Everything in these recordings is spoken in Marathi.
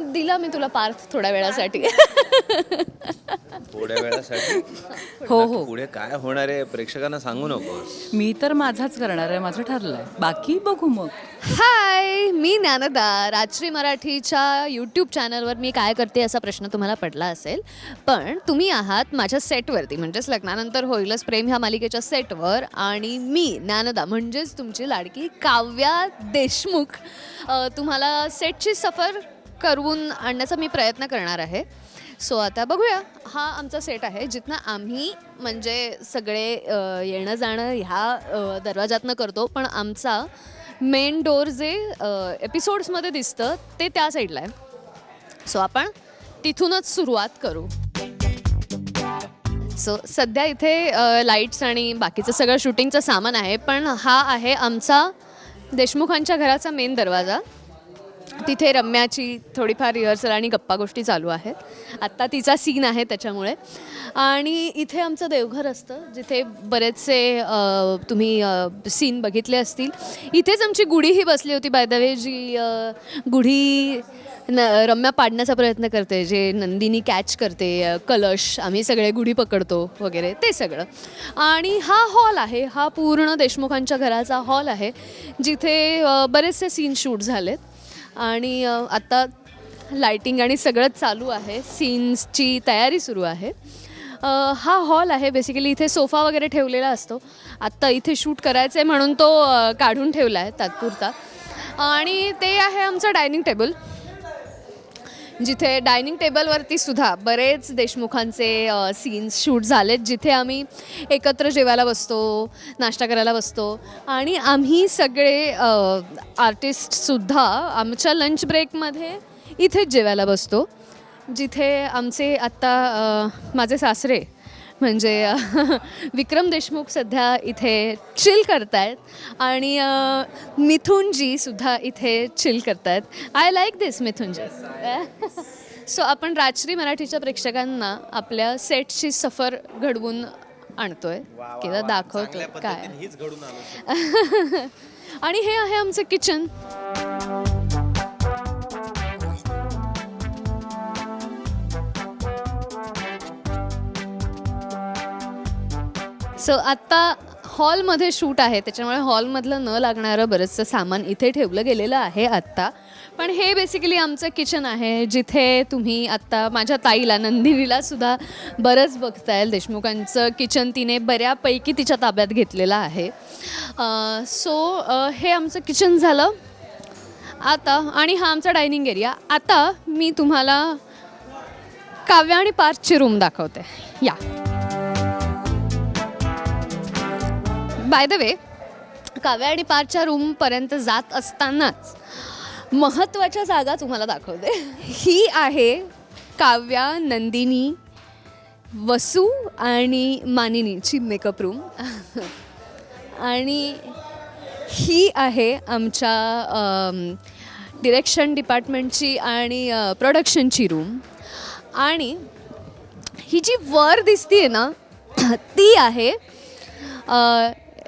दिला मी तुला पार्थ थोड्या वेळासाठी. थोड्या वेळासाठी? हो हो. पुढे काय होणार आहे प्रेक्षकांना सांगू नकोस. मी तर माझाच करणार आहे माझं ठरलंय. बाकी बघू मग. हाय मी ज्ञानदा राजश्री मराठीच्या यूट्यूब चॅनलवर मी काय करते असा प्रश्न तुम्हाला पडला असेल. पण तुम्ही आहात माझ्या सेटवरती म्हणजेच लग्नानंतर होईलच प्रेम ह्या मालिकेच्या सेटवर आणि मी ज्ञानदा म्हणजेच तुमची लाडकी काव्या देशमुख. अ, तुम्हाला सेटची सफर करवून आणण्याचा मी प्रयत्न करणार आहे. सो आता बघूया. हा आमचा सेट आहे जिथनं आम्ही म्हणजे सगळे अ, येणं जाणं ह्या अ, दरवाजातनं करतो पण आमचा मेन डोर जे एपिसोड्समध्ये दिसतं ते त्या साईडला आहे. सो आपण तिथूनच सुरुवात करू. सो सध्या इथे लाईट्स आणि बाकीचं सगळं शूटिंगचं सामान आहे पण हा आहे आमचा देशमुखांच्या घराचा मेन दरवाजा. तिथे रम्याची थोडीफार रिहर्सल आणि गप्पा गोष्टी चालू आहेत. आत्ता तिचा सीन आहे त्याच्यामुळे. आणि इथे आमचं देवघर असतं जिथे बरेचसे तुम्ही सीन बघितले असतील. इथेच आमची गुढीही बसली होती बाय द वे जी गुढी न रम्या पाडण्याचा प्रयत्न करते जे नंदिनी कॅच करते कलश आम्ही सगळे गुढी पकडतो वगैरे ते सगळं. आणि हा हॉल आहे हा पूर्ण देशमुखांच्या घराचा हॉल आहे जिथे बरेचसे सीन शूट झालेत. आणि आता आत्ता आणि सगळंच चालू आहे. सीन्सची तयारी सुरू आहे. हा हॉल आहे. बेसिकली इथे सोफा वगैरे ठेवलेला असतो. आत्ता इथे शूट करायचं आहे म्हणून तो काढून ठेवला आहे तात्पुरता. आणि ते आहे आमचं डायनिंग टेबल जिथे डायनिंग टेबलवरती सुद्धा बरेच देशमुखांचे सीन्स शूट झालेत जिथे आम्ही एकत्र जेवायला बसतो नाश्ता करायला बसतो. आणि आम्ही सगळे आर्टिस्टसुद्धा आमच्या लंच ब्रेकमध्ये इथेच जेवायला बसतो. जिथे आमचे आत्ता माझे सासरे म्हणजे विक्रम देशमुख सध्या इथे चिल करतायत आणि अ, मिथुनजी सुद्धा इथे चिल करतायत. I like this Mithunji. So आपण राजश्री मराठीच्या प्रेक्षकांना आपल्या सेटची सफर घडवून आणतोय. किंवा दाखवतोय. काय? आणि हे आहे आमचं किचन सो आत्ता हॉलमध्ये शूट आहे. त्याच्यामुळे हॉलमधलं न लागणारं बरंचसं सामान इथे ठेवलं गेलेलं आहे आत्ता. पण हे बेसिकली आमचं किचन आहे जिथे तुम्ही आत्ता माझ्या ताईला नंदिनीला सुद्धा बरंच बघता येईल देशमुखांचं किचन तिने बऱ्यापैकी तिच्या ताब्यात घेतलेलं आहे. सो हे आमचं किचन झालं. आता आणि हा आमचा डायनिंग एरिया आता मी तुम्हाला काव्य आणि पार्कची रूम दाखवते. या. बाय द वे काव्या आणि पारच्या रूमपर्यंत जात असतानाच महत्त्वाच्या जागा तुम्हाला दाखवते. ही आहे काव्या नंदिनी वसू आणि मानिनीची मेकअप रूम आणि ही आहे आमच्या डिरेक्शन डिपार्टमेंटची आणि प्रोडक्शनची रूम आणि ही जी वर दिसतीये ना ती आहे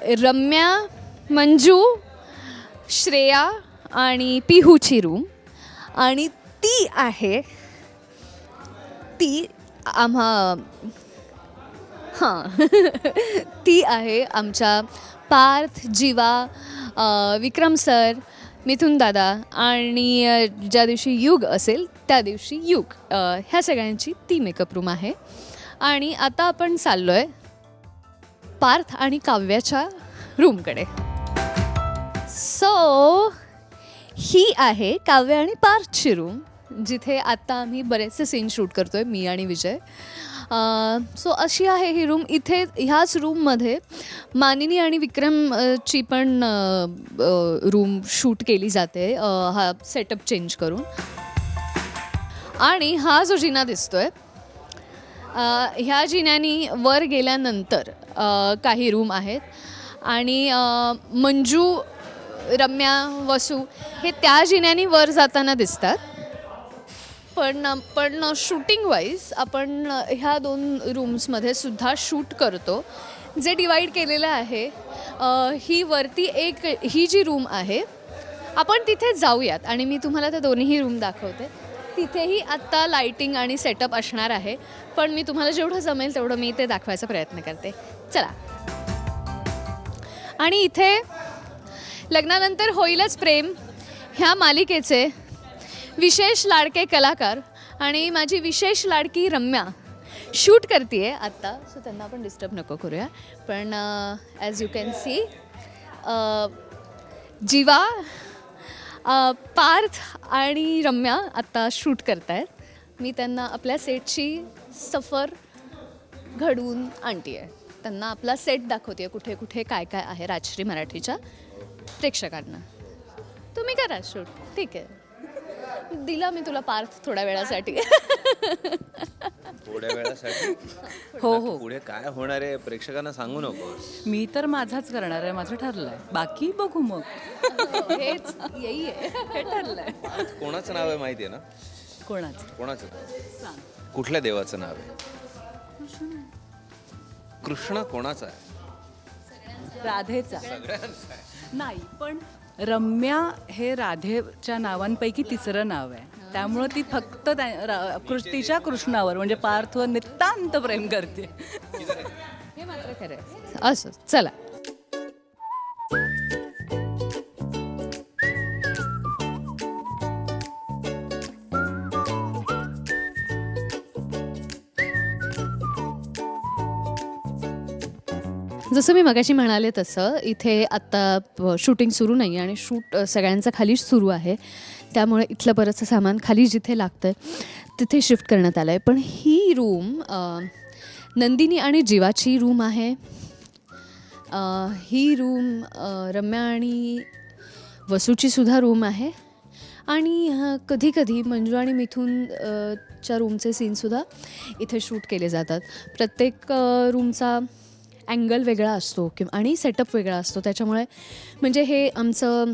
रम्या मंजू श्रेया आणि पिहूची रूम आणि ती आहे ती आम्हा हां ती आहे आमच्या पार्थ जीवा विक्रम सर मिथुन दादा आणि ज्या दिवशी युग असेल त्या दिवशी युग. ह्या सगळ्यांची ती मेकअप रूम आहे. आणि आता आपण चाललो आहे पार्थ आणि काव्याच्या रूमकडे. सो ही आहे काव्य आणि पार्थची रूम जिथे आत्ता आम्ही बरेचसे सीन शूट करतो आहे मी आणि विजय. सो अशी आहे ही रूम इथे ह्याच रूममध्ये मानिनी आणि विक्रम ची पण रूम शूट केली जाते. हा सेटअप चेंज करून. आणि हा जो जिना दिसतोय आहे ह्या जिन्यानी वर गेल्यानंतर काही रूम आहेत. आणि मंजू रम्या वसू हे त्या जिन्यानी वर जाताना दिसतात. पण पण शूटिंग वाईज आपण ह्या दोन रूम्समध्ये सुद्धा शूट करतो. जे डिवाईड केलेलं आहे ही वरती एक ही जी रूम आहे आपण तिथे जाऊयात. आणि मी तुम्हाला त्या दोन्हीही रूम दाखवते. तिथेही आत्ता लाईटिंग आणि सेटअप असणार आहे. पण मी तुम्हाला जेवढं जमेल तेवढं मी ते दाखवायचा प्रयत्न करते. चला. आणि इथे लग्नानंतर होईलच प्रेम ह्या मालिकेचे विशेष लाडके कलाकार आणि माझी विशेष लाडकी रम्या शूट करते आत्ता सो त्यांना आपण डिस्टर्ब नको करूया. पण as you can see Jiva uh, Parth आणि रम्या आत्ता शूट करतायत. मी त्यांना आपल्या सेटची सफर घडवून आणते आहे त्यांना आपला सेट दाखवते कुठे कुठे काय काय आहे राजश्री मराठीच्या प्रेक्षकांना. तुम्ही करा शूट. ठीक आहे. दिला मी तुला पार्थ थोड्या वेळासाठी. थोड्या वेळासाठी. हो हो. पुढे काय होणार आहे प्रेक्षकांना सांगू नकोस मी तर माझाच करणार आहे माझं ठरलंय. बाकी बघू मग. हेच येई आहे हे ठरलंय. कोणाचं नाव आहे माहिती आहे ना? कोणाचं? कोणाचं? कुठल्या देवाचं नाव आहे? कृष्ण. कोणाचा आहे? राधेचा. नाही पण रम्या हे राधेच्या नावांपैकी तिसरं नाव आहे. त्यामुळं ती फक्त त्या- रा- कृ- तिच्या कृष्णावर म्हणजे पार्थ नितांत प्रेम करते. हे मात्र खरं आहे. असं चला. जसं मी मगाशी म्हणाले तसं इथे आत्ता शूटिंग सुरू नाही आणि शूट सगळ्यांचं खालीच सुरू आहे. त्यामुळे इथलं बरंचसं सामान खाली जिथे लागतं आहे तिथे शिफ्ट करण्यात आलं आहे पण ही रूम नंदिनी आणि जीवाची रूम आहे. ही रूम रम्या आणि वसूची सुद्धा रूम आहे. आणि अ, कधीकधी मंजू आणि मिथून च्या रूमचे सीनसुद्धा इथे शूट केले जातात. प्रत्येक रूमचा अँगल वेगळा असतो किंवा आणि सेटअप वेगळा असतो. त्याच्यामुळे म्हणजे हे आमचं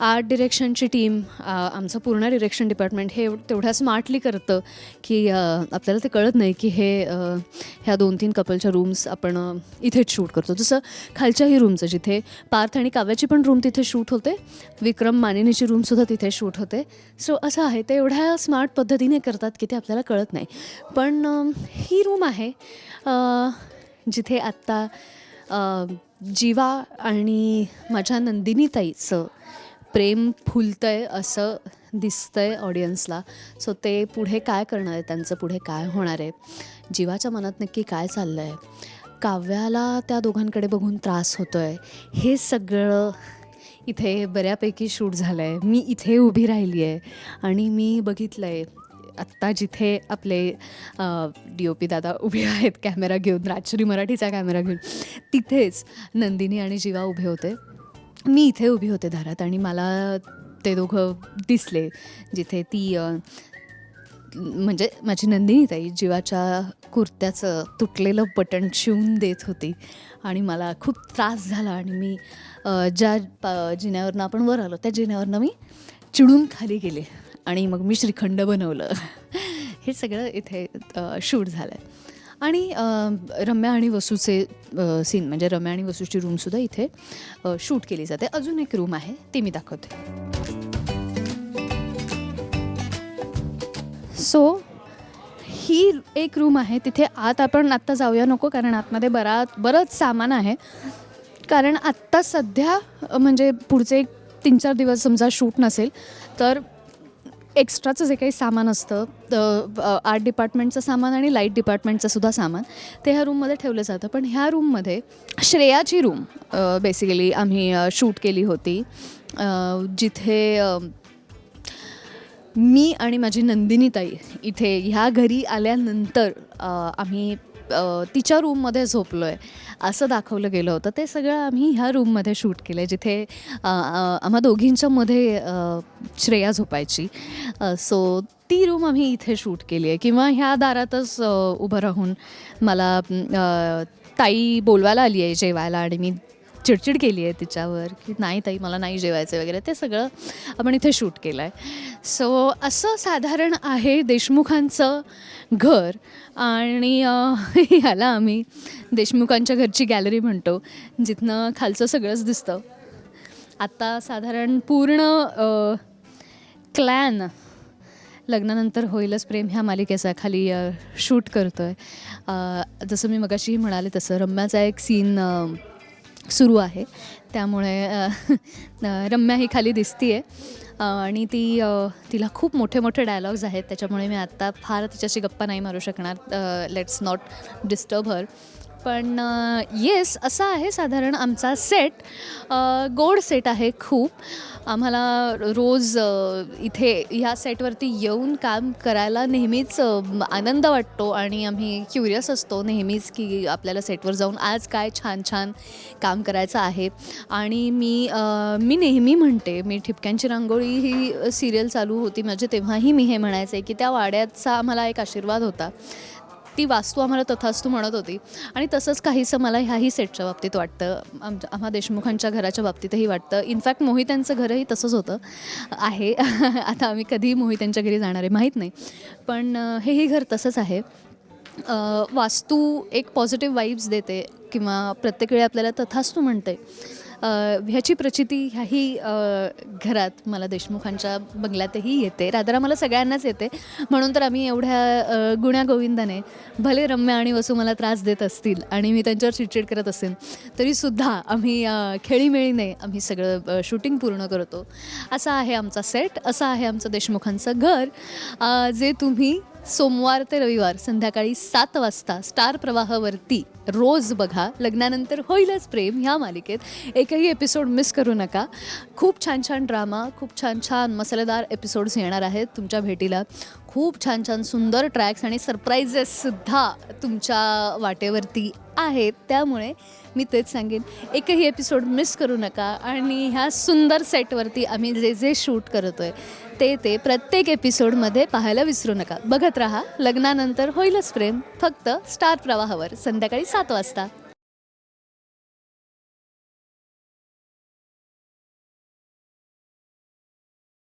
आर्ट डिरेक्शनची टीम आमचं पूर्ण डिरेक्शन डिपार्टमेंट हे तेवढ्या स्मार्टली करतं की आपल्याला ते कळत नाही की हे ह्या दोन तीन कपलच्या रूम्स आपण इथेच शूट करतो. जसं खालच्याही रूमचं जिथे पार्थ आणि काव्याची पण रूम तिथे शूट होते विक्रम मानिनीची रूमसुद्धा तिथे शूट होते. सो असं आहे ते एवढ्या स्मार्ट पद्धतीने करतात की ते आपल्याला कळत नाही. पण ही रूम आहे जिथे आत्ता जीवा आणि माझ्या नंदिनीताईचं प्रेम फुलतंय असं दिसतंय ऑडियन्सला सो ते पुढे काय करणार आहे त्यांचं पुढे काय होणार आहे? जीवाच्या मनात नक्की काय चाललं आहे काव्याला त्या दोघांकडे बघून त्रास होतो आहे हे सगळं इथे बऱ्यापैकी शूट झालं आहे मी इथे उभी राहिली आहे आणि मी बघितलं आहे आत्ता जिथे आपले डी ओ पी दादा उभे आहेत कॅमेरा घेऊन राजश्री मराठीचा कॅमेरा घेऊन तिथेच नंदिनी आणि जीवा उभे होते. मी इथे उभी होते दारात आणि मला ते दोघं दिसले जिथे ती म्हणजे माझी नंदिनी ताई जीवाच्या कुर्त्याचं तुटलेलं बटन शिवून देत होती आणि मला खूप त्रास झाला आणि मी ज्या प जिन्यावरनं आपण वर आलो त्या जिन्यावरनं मी चिडून खाली गेले आणि मग मी श्रीखंड बनवलं. हे सगळं इथे शूट झालं आहे आणि रम्या आणि वसूचे सीन म्हणजे रम्या आणि वसूची रूमसुद्धा इथे शूट केली जाते. अजून एक रूम आहे ती मी दाखवते. सो ही एक रूम आहे तिथे आत आपण आत्ता जाऊया नको कारण आतमध्ये बरा बरंच सामान आहे. कारण आत्ता सध्या म्हणजे पुढचे एक तीन चार दिवस समजा शूट नसेल तर एक्स्ट्राचं जे काही सामान असतं आर्ट डिपार्टमेंटचं सामान आणि लाइट डिपार्टमेंटचं सुद्धा सामान ते ह्या रूममध्ये ठेवलं जातं. पण ह्या रूममध्ये श्रेयाची रूम बेसिकली आम्ही शूट केली होती. जिथे मी आणि माझी नंदिनीताई इथे ह्या घरी आल्यानंतर आम्ही तिच्या रूममध्ये झोपलो आहे असं दाखवलं गेलं होतं. ते सगळं आम्ही ह्या रूममध्ये शूट केलं आहे जिथे आम्हा दोघींच्या मध्ये श्रेया झोपायची. सो ती रूम आम्ही इथे शूट केली आहे. किंवा ह्या दारातच उभं राहून मला ताई बोलवायला आली आहे जेवायला आणि मी चिडचिड केली आहे तिच्यावर की नाही ताई मला नाही जेवायचं वगैरे. ते सगळं आपण इथे शूट केलं आहे सो असं साधारण आहे देशमुखांचं घर आणि ह्याला आम्ही देशमुखांच्या घरची गॅलरी म्हणतो जिथनं खालचं सगळंच दिसतं. आत्ता साधारण पूर्ण क्लॅन लग्नानंतर होईलच प्रेम ह्या मालिकेचा खाली शूट करतो आहे जसं मी मगाशीही म्हणाले तसं रम्याचा एक सीन सुरू आहे. त्यामुळे रम्या ही खाली दिसती आहे आणि ती तिला खूप मोठे मोठे डायलॉग्स आहेत. त्याच्यामुळे मी आत्ता फार तिच्याशी गप्पा नाही मारू शकणार. लेट्स नॉट डिस्टर्ब हर पण येस असा आहे साधारण आमचा सेट गोड सेट आहे खूप. आम्हाला रोज इथे ह्या सेटवरती येऊन काम करायला नेहमीच आनंद वाटतो आणि आम्ही क्युरियस असतो नेहमीच की आपल्याला सेटवर जाऊन आज काय छान छान काम करायचं आहे. आणि मी मी नेहमी म्हणते मी ठिपक्यांची रांगोळी ही सिरियल चालू होती म्हणजे तेव्हाही मी हे म्हणायचे की त्या वाड्याचा आम्हाला एक आशीर्वाद होता. ती वास्तू आम्हाला तथास्तू म्हणत होती. आणि तसंच काहीसं मला ह्याही सेटच्या बाबतीत वाटतं. आमच्या आम्हा देशमुखांच्या घराच्या बाबतीतही वाटतं. इनफॅक्ट मोहित्यांचं घरही तसंच होतं. आहे. आता आम्ही कधी मोहित्यांच्या घरी जाणार आहे माहीत नाही. पण हेही घर तसंच आहे. वास्तू एक पॉझिटिव्ह वाईब्स देते किंवा प्रत्येक वेळी आपल्याला तथास्तू म्हणते. ह्याची प्रचिती ह्याही घरात मला देशमुखांच्या बंगल्यातही येते. रादरा मला सगळ्यांनाच येते. म्हणून तर आम्ही एवढ्या गुण्यागोविंदाने भले रम्या आणि वसू मला त्रास देत असतील आणि मी त्यांच्यावर चिडचिड करत असेल तरीसुद्धा आम्ही खेळीमेळीने आम्ही सगळं शूटिंग पूर्ण करतो. असा आहे आमचा सेट. असं आहे आमचं देशमुखांचं घर. जे तुम्ही सोमवार ते रविवार संध्याकाळी सात वाजता स्टार प्रवाहावरती रोज बघा. लग्नानंतर होईलच प्रेम ह्या मालिकेत. एकही एपिसोड मिस करू नका. खूप छान छान ड्रामा खूप छान छान मसालेदार एपिसोड्स येणार आहेत तुमच्या भेटीला. खूप छान छान सुंदर ट्रॅक्स आणि सरप्राईजेससुद्धा तुमच्या वाटेवरती आहेत. त्यामुळे मी तेच सांगेन एकही एपिसोड मिस करू नका आणि ह्या सुंदर सेटवरती आम्ही जे जे शूट करतो आहे ते ते प्रत्येक एपिसोडमध्ये पाहायला विसरू नका. बघत राहा लग्नानंतर होईलच प्रेम फक्त स्टार प्रवाहावर संध्याकाळी सात वाजता.